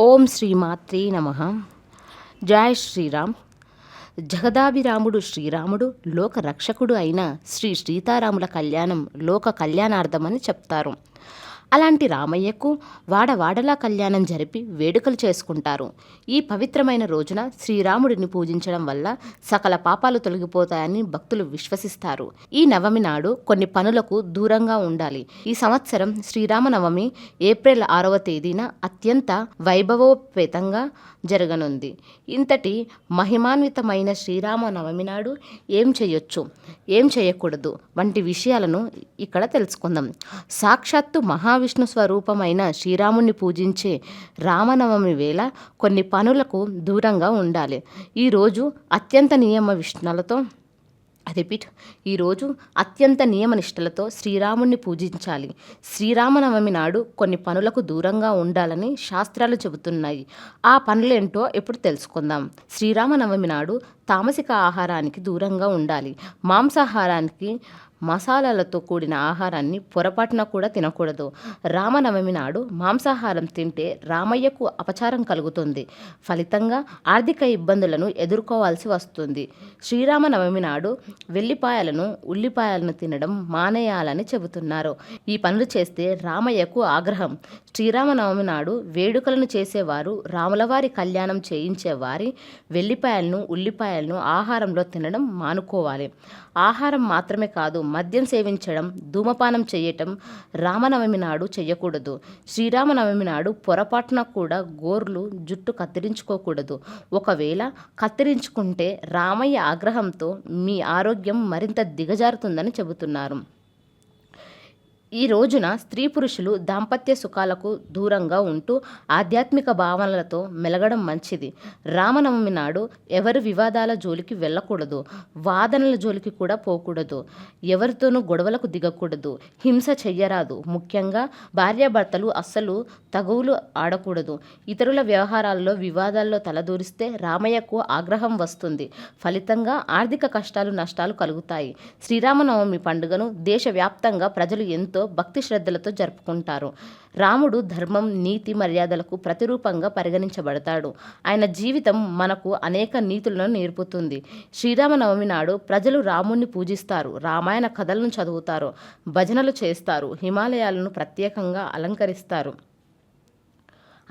ఓం శ్రీ మాత్రీ నమ. జయ శ్రీరామ్. జగదాభిరాముడు శ్రీరాముడు లోక రక్షకుడు అయిన శ్రీ సీతారాముల కళ్యాణం లోక కళ్యాణార్థమని చెప్తారు. అలాంటి రామయ్యకు వాడవాడలా కళ్యాణం జరిపి వేడుకలు చేసుకుంటారు. ఈ పవిత్రమైన రోజున శ్రీరాముడిని పూజించడం వల్ల సకల పాపాలు తొలగిపోతాయని భక్తులు విశ్వసిస్తారు. ఈ నవమి నాడు కొన్ని పనులకు దూరంగా ఉండాలి. ఈ సంవత్సరం శ్రీరామనవమి ఏప్రిల్ ఆరవ తేదీన అత్యంత వైభవోపేతంగా జరగనుంది. ఇంతటి మహిమాన్వితమైన శ్రీరామ నవమి నాడు ఏం చేయొచ్చు? ఏం చేయకూడదు? వంటి విషయాలను ఇక్కడ తెలుసుకుందాం. సాక్షాత్తు మహా మహావిష్ణు స్వరూపమైన శ్రీరాముణ్ణి పూజించే రామనవమి వేళ కొన్ని పనులకు దూరంగా ఉండాలి. ఈరోజు అత్యంత నియమ విష్ణులతో రిపీట్ ఈరోజు అత్యంత నియమనిష్టలతో శ్రీరాముణ్ణి పూజించాలి. శ్రీరామనవమి నాడు కొన్ని పనులకు దూరంగా ఉండాలని శాస్త్రాలు చెబుతున్నాయి. ఆ పనులేంటో ఇప్పుడు తెలుసుకుందాం. శ్రీరామనవమి నాడు తామసిక ఆహారానికి దూరంగా ఉండాలి. మాంసాహారానికి మసాలాలతో కూడిన ఆహారాన్ని పొరపాటున కూడా తినకూడదు. రామనవమి నాడు మాంసాహారం తింటే రామయ్యకు అపచారం కలుగుతుంది. ఫలితంగా ఆర్థిక ఇబ్బందులను ఎదుర్కోవాల్సి వస్తుంది. శ్రీరామనవమి నాడు వెల్లిపాయలను ఉల్లిపాయలను తినడం మానేయాలని చెబుతున్నారు. ఈ పనులు చేస్తే రామయ్యకు ఆగ్రహం. శ్రీరామనవమి నాడు వేడుకలను చేసేవారు రాములవారి కళ్యాణం చేయించేవారి వెల్లిపాయలను ఉల్లిపాయలను ఆహారంలో తినడం మానుకోవాలి. ఆహారం మాత్రమే కాదు మద్యం సేవించడం ధూమపానం చేయటం రామనవమి నాడు చేయకూడదు. శ్రీరామనవమి నాడు పొరపాటున కూడా గోర్లు జుట్టు కత్తిరించుకోకూడదు. ఒకవేళ కత్తిరించుకుంటే రామయ్య ఆగ్రహంతో మీ ఆరోగ్యం మరింత దిగజారుతుందని చెబుతున్నారు. ఈ రోజున స్త్రీ పురుషులు దాంపత్య సుఖాలకు దూరంగా ఉంటూ ఆధ్యాత్మిక భావనలతో మెలగడం మంచిది. రామనవమి నాడు ఎవరు వివాదాల జోలికి వెళ్ళకూడదు వాదనల జోలికి కూడా పోకూడదు ఎవరితోనూ గొడవలకు దిగకూడదు హింస చెయ్యరాదు. ముఖ్యంగా భార్యాభర్తలు అస్సలు తగువులు ఆడకూడదు. ఇతరుల వ్యవహారాల్లో వివాదాల్లో తలదూరిస్తే రామయ్యకు ఆగ్రహం వస్తుంది. ఫలితంగా ఆర్థిక కష్టాలు నష్టాలు కలుగుతాయి. శ్రీరామనవమి పండుగను దేశవ్యాప్తంగా ప్రజలు ఎంతో భక్తి శ్రద్ధలతో జరుపుకుంటారు. రాముడు ధర్మం నీతి మర్యాదలకు ప్రతిరూపంగా పరిగణించబడతాడు. ఆయన జీవితం మనకు అనేక నీతులను నేర్పుతుంది. శ్రీరామనవమి నాడు ప్రజలు రాముణ్ణి పూజిస్తారు రామాయణ కథలను చదువుతారు భజనలు చేస్తారు హిమాలయాలను ప్రత్యేకంగా అలంకరిస్తారు.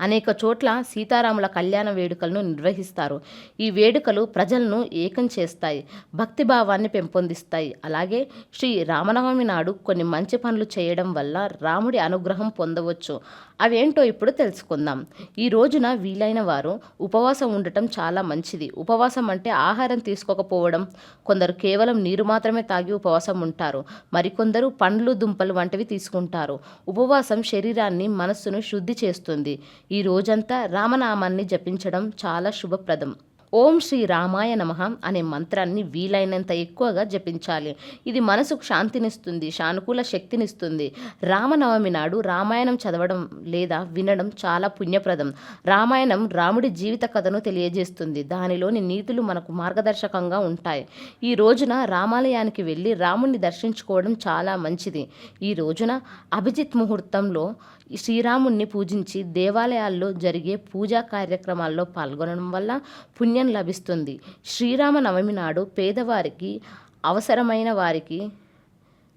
అనేక చోట్ల సీతారాముల కళ్యాణ వేడుకలను నిర్వహిస్తారు. ఈ వేడుకలు ప్రజలను ఏకం చేస్తాయి భక్తిభావాన్ని పెంపొందిస్తాయి. అలాగే శ్రీ రామనవమి నాడు కొన్ని మంచి పనులు చేయడం వల్ల రాముడి అనుగ్రహం పొందవచ్చు. అవేంటో ఇప్పుడు తెలుసుకుందాం. ఈ రోజున వీలైన వారు ఉపవాసం ఉండటం చాలా మంచిది. ఉపవాసం అంటే ఆహారం తీసుకోకపోవడం. కొందరు కేవలం నీరు మాత్రమే తాగి ఉపవాసం ఉంటారు. మరికొందరు పండ్లు దుంపలు వంటివి తీసుకుంటారు. ఉపవాసం శరీరాన్ని మనస్సును శుద్ధి చేస్తుంది. ఈ రోజంతా రామనామాన్ని జపించడం చాలా శుభప్రదం. ఓం శ్రీ రామాయ నమ అనే మంత్రాన్ని వీలైనంత ఎక్కువగా జపించాలి. ఇది మనసుకు శాంతినిస్తుంది సానుకూల శక్తినిస్తుంది. రామనవమి నాడు రామాయణం చదవడం లేదా వినడం చాలా పుణ్యప్రదం. రామాయణం రాముడి జీవిత కథను తెలియజేస్తుంది. దానిలోని నీతులు మనకు మార్గదర్శకంగా ఉంటాయి. ఈ రోజున రామాలయానికి వెళ్ళి రాముణ్ణి దర్శించుకోవడం చాలా మంచిది. ఈ రోజున అభిజిత్ ముహూర్తంలో శ్రీరాముణ్ణి పూజించి దేవాలయాల్లో జరిగే పూజా కార్యక్రమాల్లో పాల్గొనడం వల్ల పుణ్య లభిస్తుంది. శ్రీరామ నవమి నాడు పేదవారికి అవసరమైన వారికి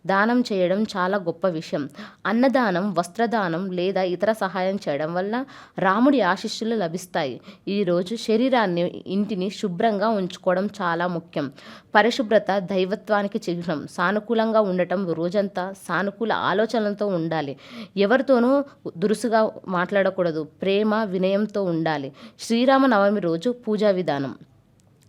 దానం చేయడం చాలా గొప్ప విషయం. అన్నదానం వస్త్రదానం లేదా ఇతర సహాయం చేయడం వల్ల రాముడి ఆశీస్సులు లభిస్తాయి. ఈరోజు శరీరాన్ని ఇంటిని శుభ్రంగా ఉంచుకోవడం చాలా ముఖ్యం. పరిశుభ్రత దైవత్వానికి చిహ్నం. సానుకూలంగా ఉండటం రోజంతా సానుకూల ఆలోచనలతో ఉండాలి. ఎవరితోనూ దురుసుగా మాట్లాడకూడదు. ప్రేమ వినయంతో ఉండాలి. శ్రీరామ నవమి రోజు పూజా విధానం.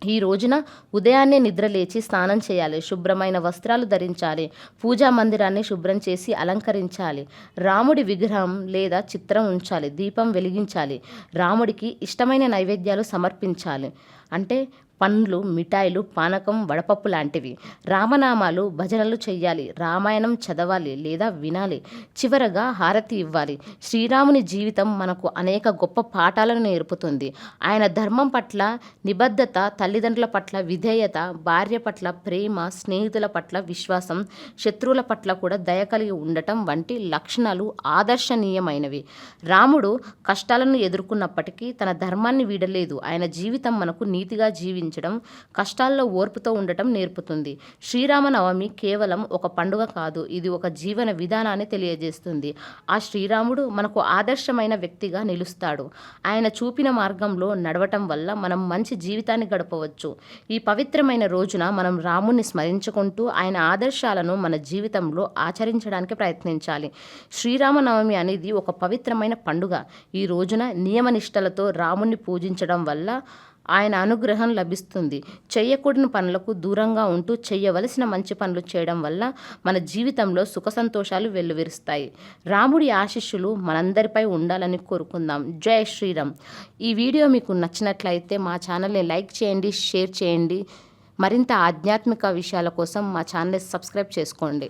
ఈ రోజున ఉదయాన్నే నిద్రలేచి స్నానం చేయాలి. శుభ్రమైన వస్త్రాలు ధరించాలి. పూజా మందిరాన్ని శుభ్రం చేసి అలంకరించాలి. రాముడి విగ్రహం లేదా చిత్రం ఉంచాలి. దీపం వెలిగించాలి. రాముడికి ఇష్టమైన నైవేద్యాలు సమర్పించాలి. అంటే పండ్లు మిఠాయిలు పానకం వడపప్పు లాంటివి. రామనామాలు భజనలు చెయ్యాలి. రామాయణం చదవాలి లేదా వినాలి. చివరగా హారతి ఇవ్వాలి. శ్రీరాముని జీవితం మనకు అనేక గొప్ప పాఠాలను నేర్పుతుంది. ఆయన ధర్మం పట్ల నిబద్ధత తల్లిదండ్రుల పట్ల విధేయత భార్య పట్ల ప్రేమ స్నేహితుల పట్ల విశ్వాసం శత్రువుల పట్ల కూడా దయ కలిగి ఉండటం వంటి లక్షణాలు ఆదర్శనీయమైనవి. రాముడు కష్టాలను ఎదుర్కొన్నప్పటికీ తన ధర్మాన్ని వీడలేదు. ఆయన జీవితం మనకు నీతిగా జీవించడం కష్టాల్లో ఓర్పుతో ఉండటం నేర్పుతుంది. శ్రీరామనవమి కేవలం ఒక పండుగ కాదు ఇది ఒక జీవన విధానాన్ని తెలియజేస్తుంది. ఆ శ్రీరాముడు మనకు ఆదర్శమైన వ్యక్తిగా నిలుస్తాడు. ఆయన చూపిన మార్గంలో నడవటం వల్ల మనం మంచి జీవితాన్ని గడపవచ్చు. ఈ పవిత్రమైన రోజున మనం రాముణ్ణి స్మరించుకుంటూ ఆయన ఆదర్శాలను మన జీవితంలో ఆచరించడానికి ప్రయత్నించాలి. శ్రీరామనవమి అనేది ఒక పవిత్రమైన పండుగ. ఈ రోజున నియమనిష్టలతో రాముణ్ణి పూజించడం వల్ల ఆయన అనుగ్రహం లభిస్తుంది. చేయకూడని పనులకు దూరంగా ఉంటూ చేయవలసిన మంచి పనులు చేయడం వల్ల మన జీవితంలో సుఖ సంతోషాలు వెల్లువిరుస్తాయి. రాముడి ఆశీస్సులు మనందరిపై ఉండాలని కోరుకుందాం. జై శ్రీరామ్. ఈ వీడియో మీకు నచ్చినట్లయితే మా ఛానల్ని లైక్ చేయండి షేర్ చేయండి. మరింత ఆధ్యాత్మిక విషయాల కోసం మా ఛానల్ని సబ్స్క్రైబ్ చేసుకోండి.